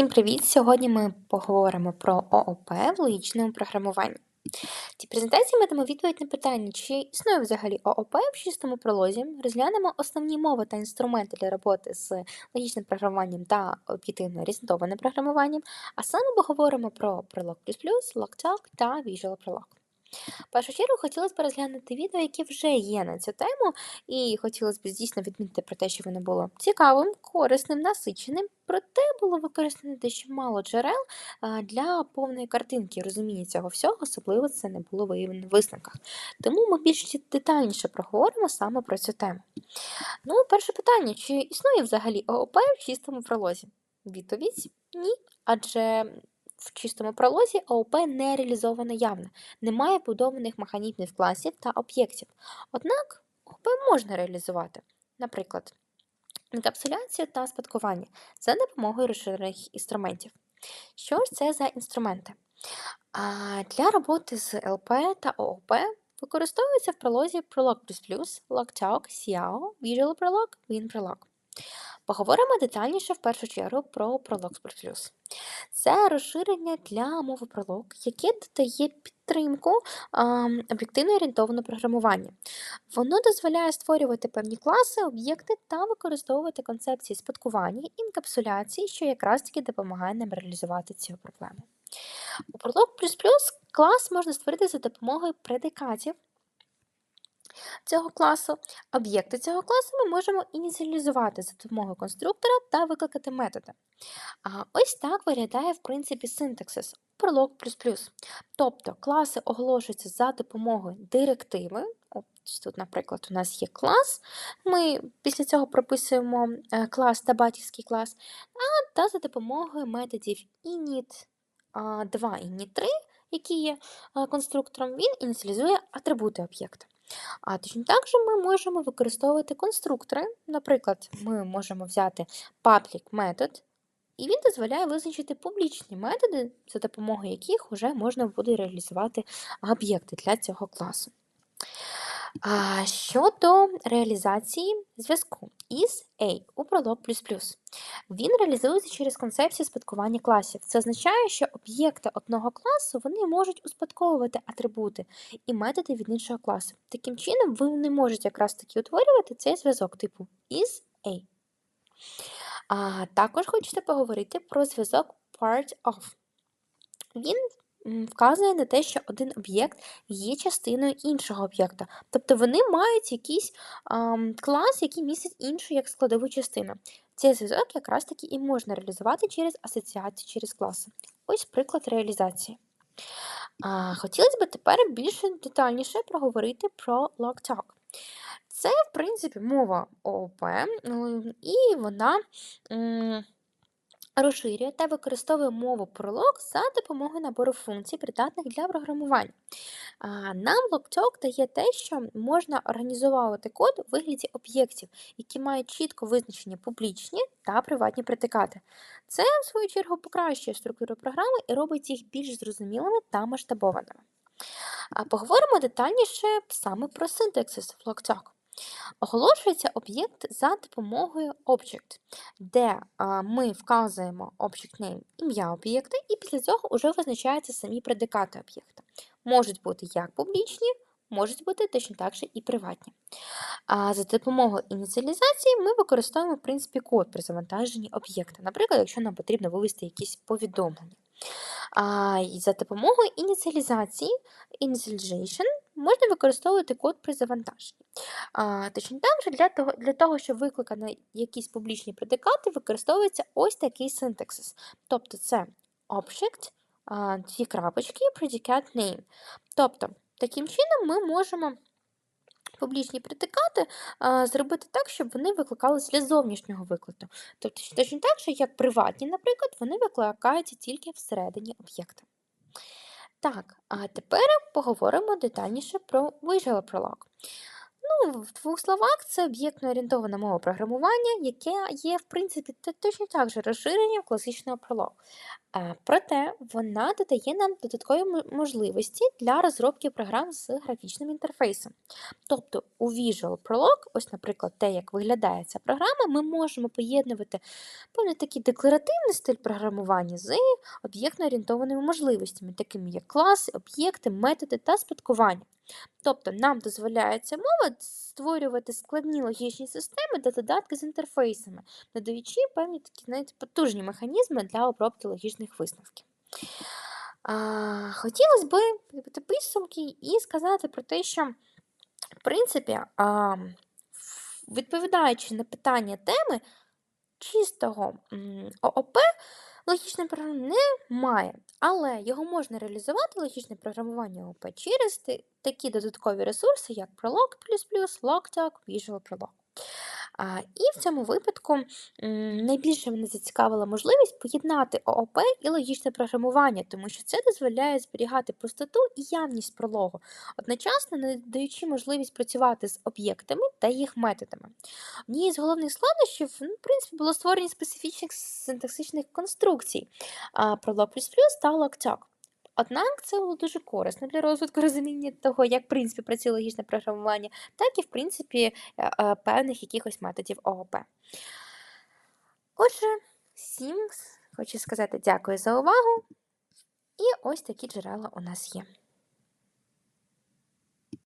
Всім привіт! Сьогодні ми поговоримо про ООП в логічному програмуванні. В цій презентації ми дамо відповідь на питання, чи існує взагалі ООП в чистому пролозі, розглянемо основні мови та інструменти для роботи з логічним програмуванням та об'єктивно орієнтованим програмуванням, а саме поговоримо про Prolog++, LogTalk та Visual Prolog. Першу чергу хотілося б розглянути відео, яке вже є на цю тему, і хотілося б дійсно відмітити про те, що воно було цікавим, корисним, насиченим, проте було використано дещо мало джерел для повної картинки розуміння цього всього, особливо це не було виявлено в висновках. Тому ми більш детальніше проговоримо саме про цю тему. Ну, перше питання: чи існує взагалі ООП в чистому пролозі? Відповідь ні. Адже в чистому пролозі ООП не реалізовано явно, немає будованих механізмів класів та об'єктів. Однак ООП можна реалізувати, наприклад, енкапсуляцію та спадкування за допомогою розширених інструментів. Що ж це за інструменти? А Для роботи з ЛП та ООП використовується в пролозі Prolog++, LogTalk, CIAO, Visual Prolog, WinProlog. Поговоримо детальніше в першу чергу про Prolog++. Це розширення для мови Prolog, яке додає підтримку об'єктивно орієнтованого програмування. Воно дозволяє створювати певні класи, об'єкти та використовувати концепції спадкування інкапсуляції, що якраз таки допомагає нам реалізувати цю проблему. У Prolog++ клас можна створити за допомогою предикатів цього класу. Об'єкти цього класу ми можемо ініціалізувати за допомогою конструктора та викликати методи. А Ось так виглядає, в принципі, синтаксис Prolog++. Тобто класи оголошуються за допомогою директиви. Тут, наприклад, у нас є клас, ми після цього прописуємо е, клас та батьківський клас, а та за допомогою методів init 2 і init 3, які є е, конструктором, він ініціалізує атрибути об'єкта. А точно так же ми можемо використовувати конструктори. Наприклад, ми можемо взяти public метод, і він дозволяє визначити публічні методи, за допомогою яких вже можна буде реалізувати об'єкти для цього класу. Щодо реалізації зв'язку із A у Prolog++. Він реалізується через концепцію спадкування класів. Це означає, що об'єкти одного класу вони можуть успадковувати атрибути і методи від іншого класу. Таким чином, вони можуть якраз таки утворювати цей зв'язок типу is A. А Також хочете поговорити про зв'язок part of. Він вказує на те, що один об'єкт є частиною іншого об'єкта. Тобто вони мають якийсь а, клас, який містить іншу як складову частину. Цей зв'язок якраз таки і можна реалізувати через асоціацію через класи. Ось приклад реалізації. А, Хотілося б тепер більш детальніше проговорити про LogTalk. Це, в принципі, мова ООП, і вона розширює та використовує мову Prolog за допомогою набору функцій, придатних для програмування. Нам LogTalk дає те, що можна організовувати код у вигляді об'єктів, які мають чітко визначені публічні та приватні предикати. Це, в свою чергу, покращує структуру програми і робить їх більш зрозумілими та масштабованими. Поговоримо детальніше саме про синтаксис в LogTalk. Оголошується об'єкт за допомогою Object, де ми вказуємо Object Name ім'я об'єкта, і після цього вже визначаються самі предикати об'єкта. Можуть бути як публічні, можуть бути точно так же і приватні. А За допомогою ініціалізації ми використовуємо в принципі, код при завантаженні об'єкта, наприклад, якщо нам потрібно вивести якісь повідомлення. А За допомогою ініціалізації initialization, можна використовувати код при завантаженні. А, Точно так же для того, для того, щоб викликати якісь публічні предикати, використовується ось такий синтаксис. Тобто це object, дві крапочки, predicate name. Тобто, таким чином ми можемо. Публічні предикати а, зробити так, щоб вони викликалися для зовнішнього виклику. Тобто, точно так же, як приватні, наприклад, вони викликаються тільки всередині об'єкта. Так, а тепер поговоримо детальніше про Visual Prolog. Ну, в двох словах, це об'єктно-орієнтована мова програмування, яке є, в принципі, точно так же розширенням класичного Prolog. Проте вона додає нам додаткові можливості для розробки програм з графічним інтерфейсом. Тобто у Visual Prolog, ось, наприклад, те, як виглядає ця програма, ми можемо поєднувати певний такий декларативний стиль програмування з об'єктно-орієнтованими можливостями, такими як класи, об'єкти, методи та спадкування. Тобто нам дозволяється мова створювати складні логічні системи та додатки з інтерфейсами, надаючи певні такі знаєте, потужні механізми для обробки логічних висновків. А, хотілося б підбити підсумки і сказати про те, що, в принципі, а, відповідаючи на питання теми, чистого ООП логічне програмування немає, але його можна реалізувати логічне програмування ОП, через такі додаткові ресурси, як Prolog++, Logtalk, Visual Prolog. І в цьому випадку найбільше мене зацікавила можливість поєднати ООП і логічне програмування, тому що це дозволяє зберігати простоту і явність прологу, одночасно надаючи можливість працювати з об'єктами та їх методами. Однією з головних складнощів, ну, в принципі, було створення специфічних синтаксичних конструкцій а, Prolog++ та Logtalk. Однак це було дуже корисно для розвитку розуміння того, як в принципі працює логічне програмування, так і в принципі е, е, певних якихось методів ООП. Отже, всім хочу сказати дякую за увагу. І ось такі джерела у нас є.